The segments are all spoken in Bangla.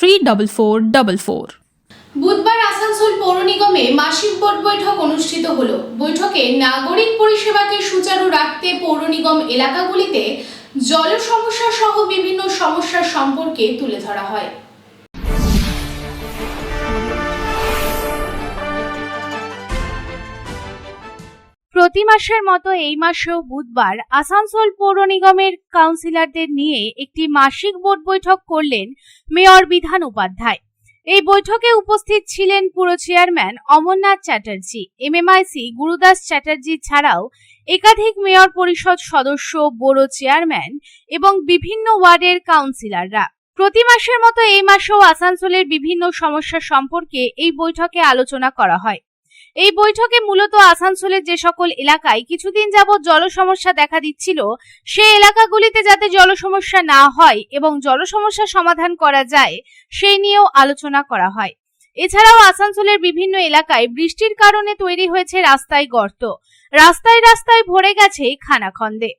three double four double four. বুধবার আসানসোল পৌর নিগমে মাসিক বোর্ড বৈঠক অনুষ্ঠিত হলো। বৈঠকে নাগরিক পরিষেবাকে সুচারু রাখতে পৌর নিগম এলাকাগুলিতে জল সমস্যা সহ বিভিন্ন সমস্যার সম্পর্কে তুলে ধরা হয়। প্রতি মাসের মতো এই মাসেও বুধবার আসানসোল পৌর নিগমের কাউন্সিলরদের নিয়ে একটি মাসিক বোর্ড বৈঠক করলেন মেয়র বিধান উপাধ্যায়। এই বৈঠকে উপস্থিত ছিলেন পুরো চেয়ারম্যান অমরনাথ চ্যাটার্জি, এমএমআইসি গুরুদাস চ্যাটার্জি ছাড়াও একাধিক মেয়র পরিষদ সদস্য বড় চেয়ারম্যান এবং বিভিন্ন ওয়ার্ডের কাউন্সিলররা। প্রতি মাসের মতো এই মাসেও আসানসোলের বিভিন্ন সমস্যা সম্পর্কে এই বৈঠকে আলোচনা করা হয়। এই বৈঠকে মূলত আসানসোলের যে সকল এলাকায় কিছুদিন যাবৎ জল সমস্যা দেখা দিচ্ছিল সে এলাকাগুলিতে যাতে জল সমস্যা না হয় এবং জল সমস্যা সমাধান করা যায়, সেই নিয়েও আলোচনা করা হয়। এছাড়াও আসানসোলের বিভিন্ন এলাকায় বৃষ্টির কারণে তৈরি হয়েছে রাস্তায় গর্ত। রাস্তায় রাস্তায় ভরে গেছে খানাখন্দে।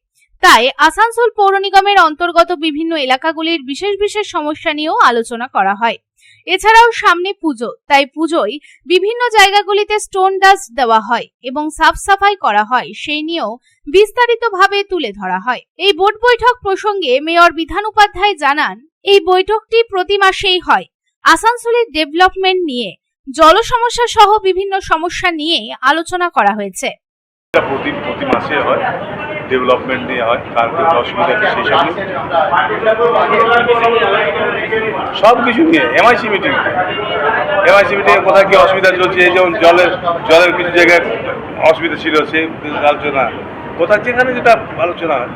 তাই আসানসোল পৌর নিগমের অন্তর্গত বিভিন্ন এলাকাগুলির বিশেষ বিশেষ সমস্যা নিয়েও আলোচনা করা হয়। এছাড়াও সামনে পুজো, তাই পুজোয় বিভিন্ন জায়গাগুলিতে স্টোন ডাস্ট দেওয়া হয় এবং সাফ সাফাই করা হয়, সেই নিয়েও বিস্তারিতভাবে তুলে ধরা হয়। এই বোর্ড বৈঠক প্রসঙ্গে মেয়র বিধান উপাধ্যায় জানান, এই বৈঠকটি প্রতি মাসেই হয়। আসানসোলের ডেভেলপমেন্ট নিয়ে, জল সমস্যা সহ বিভিন্ন সমস্যা নিয়ে আলোচনা করা হয়েছে। প্রতি মাসে হয়। ডেভেলপমেন্ট নিয়ে হয় কার কি অসুবিধা আছে সেই সব সব কিছু নিয়ে এমআইসি মিটিং এমআইসি মিটিংয়ে কোথায় কি অসুবিধা চলছে, এই যেমন জলের জলের কিছু জায়গায় অসুবিধা ছিল সে আলোচনা। কোথায় যেখানে যেটা আলোচনা হয়।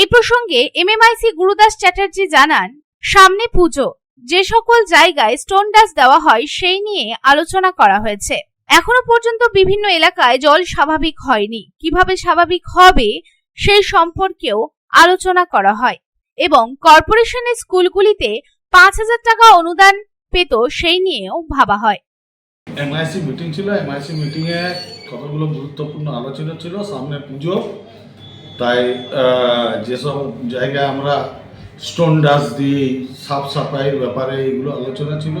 এই প্রসঙ্গে এমএমআইসি গুরুদাস চ্যাটার্জি জানান, সামনে পুজো। যে সকল জায়গায় স্টোন ডাস দেওয়া হয়, সেই নিয়ে আলোচনা করা হয়েছে। এখনও পর্যন্ত বিভিন্ন এলাকায় জল স্বাভাবিক হয়নি। কীভাবে স্বাভাবিক হবে সেই সম্পর্কেও আলোচনা করা হয় এবং কর্পোরেশনের স্কুলগুলিতে পাঁচ হাজার টাকা অনুদান পেত সেই নিয়েও ভাবা হয়। এমআইসি মিটিং ছিল। এমআইসি মিটিংয়ে কতগুলো গুরুত্বপূর্ণ আলোচনা ছিল, সামনে পুজো। তাই যেসব জায়গায় আমরা স্টোন ডাস্ট দিই সাফ সাফাইয়ের ব্যাপারে এগুলো আলোচনা ছিল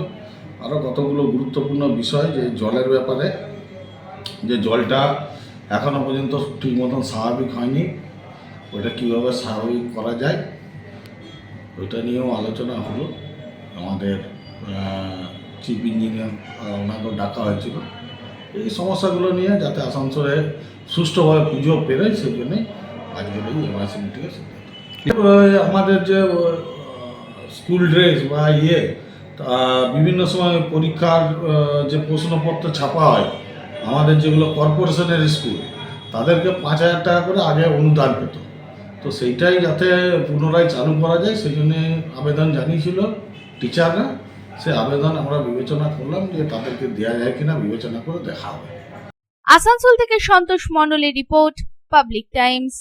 আরও কতগুলো গুরুত্বপূর্ণ বিষয় যে জলের ব্যাপারে, যে জলটা এখনও পর্যন্ত ঠিক মতন স্বাভাবিক হয়নি। ওটা কীভাবে স্বাভাবিক করা যায়, ওইটা নিয়েও আলোচনা হলো। আমাদের চিফ ইঞ্জিনিয়ার ওনাকেও ডাকা হয়েছিল। এই সমস্যাগুলো নিয়ে যাতে আসানসোলে সুষ্ঠুভাবে পুজো পেরোয় সেই জন্যই আজকের এই এমআইসি মিটিংয়ে আমাদের যে স্কুল ড্রেস বা ইয়ে বিভিন্ন সময় পরীক্ষার যে প্রশ্নপত্র ছাপা হয় আমাদের যেগুলো কর্পোরেশনের স্কুল, তাদেরকে পাঁচ হাজার টাকা করে আগে অনুদান পেত। তো সেইটাই যাতে পুনরায় চালু করা যায়, সেই জন্যে আবেদন জানিয়েছিল টিচাররা। সে আবেদন আমরা বিবেচনা করলাম যে তাদেরকে দেওয়া যায় কিনা, বিবেচনা করে দেখা হবে। আসানসোল থেকে সন্তোষ মণ্ডলের রিপোর্ট, পাবলিক টাইমস।